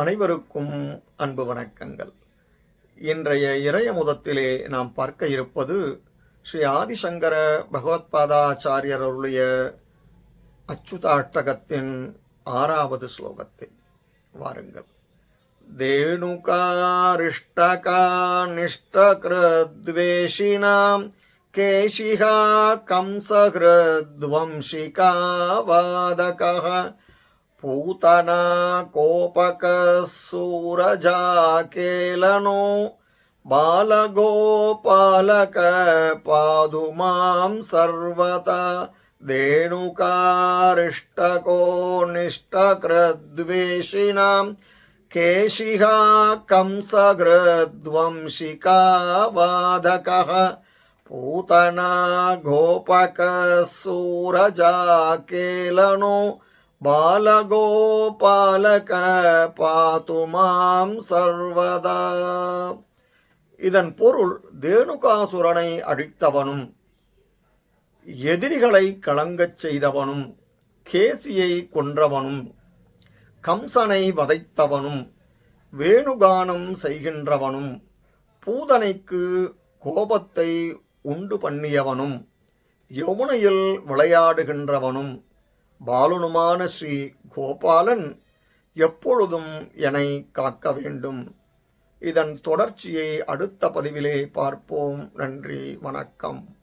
அனைவருக்கும் அன்பு வணக்கங்கள். இன்றைய இறைய முதத்திலே நாம் பார்க்க இருப்பது ஸ்ரீ ஆதிசங்கர பகவத்பாதாச்சாரியர் அருளிய அச்சுதாஷ்டகத்தின் ஆறாவது ஸ்லோகத்தை வாருங்கள். தேனுகாரிஷ்டகா நிஷ்டகிருத்வேஷினாம் கேஷிகா கம்சகிருத்வம்சிகா வாதகா पूतना कोपकसूरजाकेल नु बालगोपालकपादुमाम् सर्वथा रेणुकारिष्टकोनिष्टकृ द्वेषिणाम् केशिहा कंसकृद्वंशिका बाधकः पूतना गोपकसूरजाकेलनु பாலகோபாலக பாத்துமாம் சர்வதா. இதன் பொருள் தேனுகாசுரனை அழித்தவனும் எதிரிகளை கலங்கச் செய்தவனும் கேசியை கொன்றவனும் கம்சனை வதைத்தவனும் வேணுகானம் செய்கின்றவனும் பூதனைக்கு கோபத்தை உண்டு பண்ணியவனும் யமுனையில் விளையாடுகின்றவனும் பாலுனுமான ஸ்ரீ கோபாலன் எப்பொழுதும் என்னை காக்க வேண்டும். இதன் தொடர்ச்சியை அடுத்த பதிவிலே பார்ப்போம். நன்றி வணக்கம்.